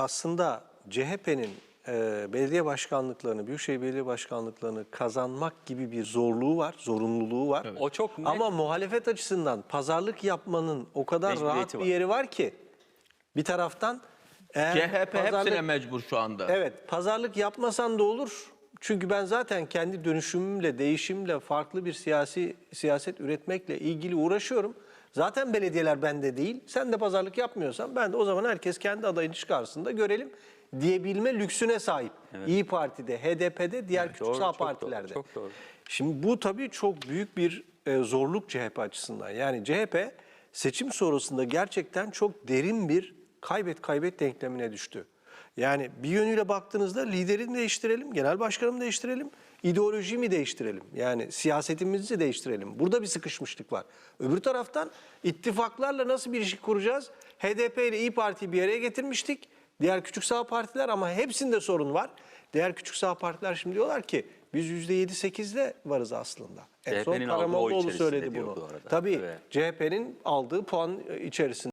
aslında CHP'nin e, belediye başkanlıklarını, büyükşehir belediye başkanlıklarını kazanmak gibi bir zorluğu var, zorunluluğu var. O çok net. Ama muhalefet açısından pazarlık yapmanın o kadar rahat bir var. yeri var ki bir taraftan eğer CHP pazarlık- hepsine mecbur şu anda. Evet, pazarlık yapmasan da olur. Çünkü ben zaten kendi dönüşümümle, değişimle, farklı bir siyasi siyaset üretmekle ilgili uğraşıyorum. Zaten belediyeler bende değil. Sen de pazarlık yapmıyorsan ben de o zaman herkes kendi adayını çıkarsın da görelim diyebilme lüksüne sahip. İyi Parti'de, HDP'de, diğer küçük doğru, sağ çok doğru, partilerde. çok doğru. Şimdi bu tabii çok büyük bir e, zorluk CHP açısından. Yani CHP seçim sonrasında gerçekten çok derin bir kaybet kaybet denklemine düştü. Yani bir yönüyle baktığınızda liderini değiştirelim, genel başkanımı değiştirelim, ideolojiyi mi değiştirelim? Yani siyasetimizi değiştirelim. Burada bir sıkışmışlık var. Öbür taraftan ittifaklarla nasıl bir ilişki kuracağız? HDP ile İyi Parti'yi bir araya getirmiştik. Diğer küçük sağ partiler ama hepsinde sorun var. Diğer küçük sağ partiler şimdi diyorlar ki biz %7-8'de varız aslında. En son Karamollaoğlu söyledi bunu. bu. Tabii Evet. CHP'nin aldığı puan içerisinde.